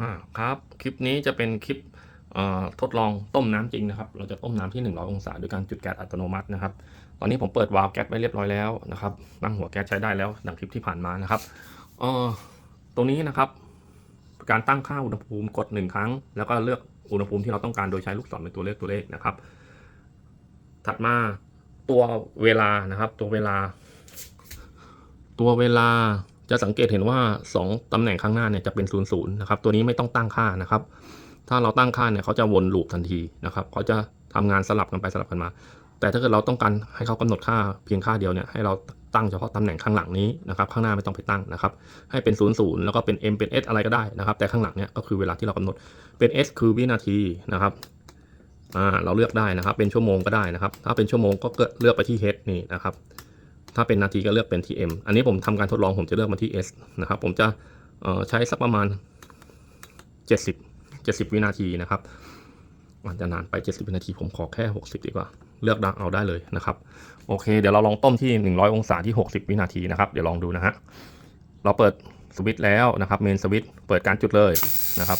อ่าครับคลิปนี้จะเป็นคลิปทดลองต้มน้ำจริงนะครับ เราจะต้มน้ำที่ 100 องศาโดยการจุดแก๊สอัตโนมัตินะครับ ตอนนี้ผมเปิดวาล์วแก๊สไว้เรียบร้อยแล้วนะครับตั้งหัวแก๊สใช้ได้แล้วดังคลิปที่ผ่านมานะครับเอ่อตรงนี้นะครับ การตั้งค่าอุณหภูมิกดหนึ่งครั้ง แล้วก็เลือกอุณหภูมิที่เราต้องการโดยใช้ลูกศรเป็นตัวเลขตัวเลขนะครับ ถัดมาตัวเวลานะครับ ตัวเวลา ตัวเวลา จะสังเกตเห็นว่า 2 ตำแหน่งข้างหน้าเนี่ยจะเป็น0ูนย์นะครับ ตัวนี้ไม่ต้องตั้งค่านะครับ ถ้าเราตั้งค่าเนี่ยเขาจะวนลูปทันทีนะครับเขาจะทำงานสลับกันไปสลับกันมา แต่ถ้าเกิดเราต้องการให้เขากำหนดค่าเพียงค่าเดียวเนี่ยให้เราตั้งเฉพาะตำแหน่งข้างหลังนี้นะครับ ข้างหน้าไม่ต้องไปตั้งนะครับ ให้เป็น0ูนย์แล้วก็เป็น m เป็น s อะไรก็ได้นะครับ แต่ข้างหลังเนี่ยก็คือเวลาที่เรากำหนดเป็น s คือวินาทีนะครับอ่าเราเลือกได้นะครับ เป็นชั่วโมงก็ได้นะครับ ถ้าเป็นชั่วโมงก็เลือกไปที่ h นี่นะครับ ถ้าเป็นนาทีก็เลือกเป็นที่ m อันนี้ผมทำการทดลองผมจะเลือกมาที่ s นะครับ ผมจะใช้สักประมาณ 70 70 วินาทีนะครับอาจจะนานไป 70 วินาที ผมขอแค่ 60 ดีกว่า เลือกดังเอาได้เลยนะครับ โอเค เดี๋ยวเราลองต้มที่ 100 องศาที่ 60 วินาทีนะครับ เดี๋ยวลองดูนะฮะ เราเปิดสวิตช์แล้วนะครับ เมนสวิตช์เปิดการจุดเลยนะครับ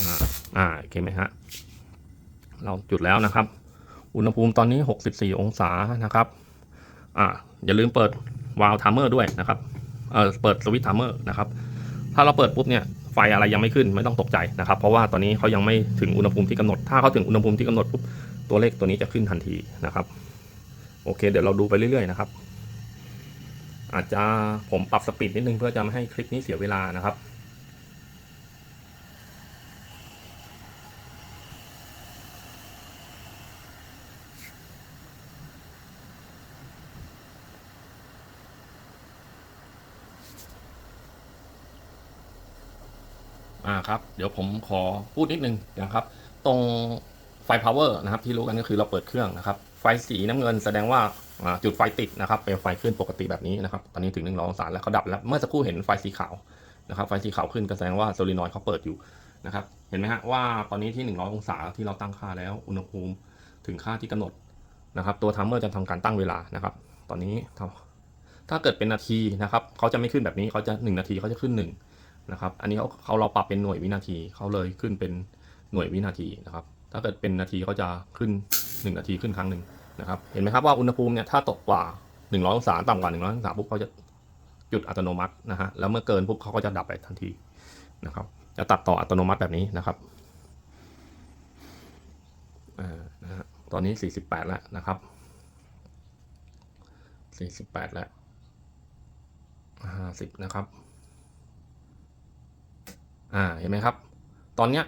อ่า อ่า โอเคไหมฮะ เราจุดแล้วนะครับ อุณหภูมิตอนนี้ 64 องศานะครับ อ่าอย่าลืมเปิดวาล์วทัมเมอร์ด้วยนะครับเออเปิดสวิตช์ทัมเมอร์นะครับถ้าเราเปิดปุ๊บเนี่ยไฟอะไรยังไม่ขึ้นไม่ต้องตกใจนะครับ เพราะว่าตอนนี้เขายังไม่ถึงอุณหภูมิที่กำหนด ถ้าเขาถึงอุณหภูมิที่กำหนดปุ๊บตัวเลขตัวนี้จะขึ้นทันทีนะครับ โอเค เดี๋ยวเราดูไปเรื่อยๆนะครับ อาจจะผมปรับสปีดนิดนึงเพื่อจะไม่ให้คลิปนี้เสียเวลานะครับ อ่าครับ เดี๋ยวผมขอพูดนิดนึงนะครับ ตรงไฟ power นะครับ ที่รู้กันก็คือเราเปิดเครื่องนะครับ ไฟสีน้ำเงินแสดงว่าจุดไฟติดนะครับ เป็นไฟขึ้นปกติแบบนี้นะครับ ตอนนี้ถึง1 0 0องศาแล้วเขาดับแล้ว เมื่อสักครู่เห็นไฟสีขาวนะครับ ไฟสีขาวขึ้นก็แสดงว่าโซลินอยด์เขาเปิดอยู่นะครับ เห็นไหมฮะว่าตอนนี้ที่100องศาที่เราตั้งค่าแล้ว อุณหภูมิถึงค่าที่กำหนดนะครับ ตัวทัมเมอร์จะทำการตั้งเวลานะครับ ตอนนี้ถ้าเกิดเป็นนาทีนะครับเขาจะไม่ขึ้นแบบนี้เขาจะ 1 นาทีเขาจะขึ้น 1 นะครับ อันนี้เขาเขาเราปรับเป็นหน่วยวินาทีเขาเลยขึ้นเป็นหน่วยวินาทีนะครับ ถ้าเกิดเป็นนาทีเขาจะขึ้น 1 นาทีขึ้นครั้งหนึ่งนะครับ เห็นไหมครับว่าอุณหภูมิเนี่ยถ้าตกกว่า100องศาต่ำกว่า100องศาปุ๊บเขาจะจุดอัตโนมัตินะฮะ แล้วเมื่อเกินปุ๊บเขาก็จะดับไปทันทีนะครับ จะตัดต่ออัตโนมัติแบบนี้นะครับอ่านะฮะตอนนี้ 48 แล้วนะครับ 48 แล้ว50 นะครับ อ่าเห็นไหมครับ ตอนเนี้ย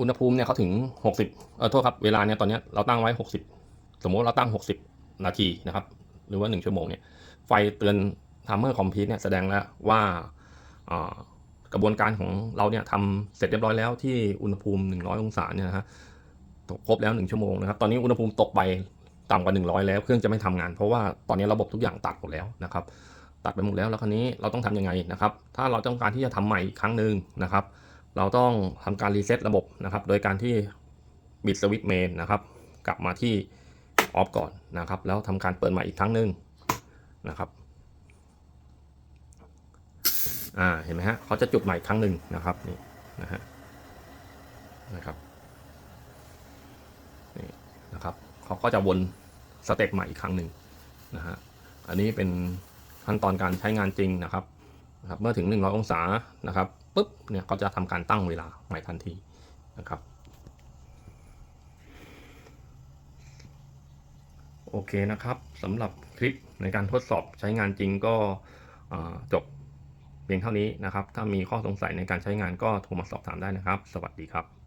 อุณหภูมิเนี่ยเขาถึง 60เออโทษครับเวลาเนี่ยตอนเนี้ยเราตั้งไว้ 60 สมมุติเราตั้ง 60 นาทีนะครับ หรือว่า 1 ชั่วโมงเนี่ยไฟเตือน timer complete เนี่ยแสดงแล้วว่าอ่ากระบวนการของเราเนี่ยทำเสร็จเรียบร้อยแล้วที่อุณหภูมิ 100 องศาเนี่ยนะฮะครบแล้ว 1 ชั่วโมงนะครับ ตอนนี้อุณหภูมิตกไปต่ำกว่า 100 แล้ว เครื่องจะไม่ทำงาน เพราะว่าตอนนี้ระบบทุกอย่างตัดหมดแล้วนะครับ ตัดไปหมดแล้วแล้วคราวนี้เราต้องทำยังไงนะครับ ถ้าเราต้องการที่จะทำใหม่อีกครั้งหนึ่งนะครับ เราต้องทำการรีเซ็ตระบบนะครับ โดยการที่บิดสวิตช์เมนนะครับ กลับมาที่ออฟก่อนนะครับ แล้วทำการเปิดใหม่อีกครั้งหนึ่งนะครับอ่าเห็นไหมฮะเขาจะจุดใหม่ครั้งหนึ่งนะครับนี่นะฮะนะครับนี่นะครับเขาก็จะวนสเต็ปใหม่อีกครั้งหนึ่งนะฮะอันนี้เป็น ขั้นตอนการใช้งานจริงนะครับนะครับ เมื่อถึง 100 องศานะครับปุ๊บเนี่ยเขาจะทำการตั้งเวลาใหม่ทันทีนะครับ โอเคนะครับสำหรับคลิปในการทดสอบใช้งานจริงก็จบเพียงเท่านี้นะครับ ถ้ามีข้อสงสัยในการใช้งานก็โทรมาสอบถามได้นะครับ สวัสดีครับ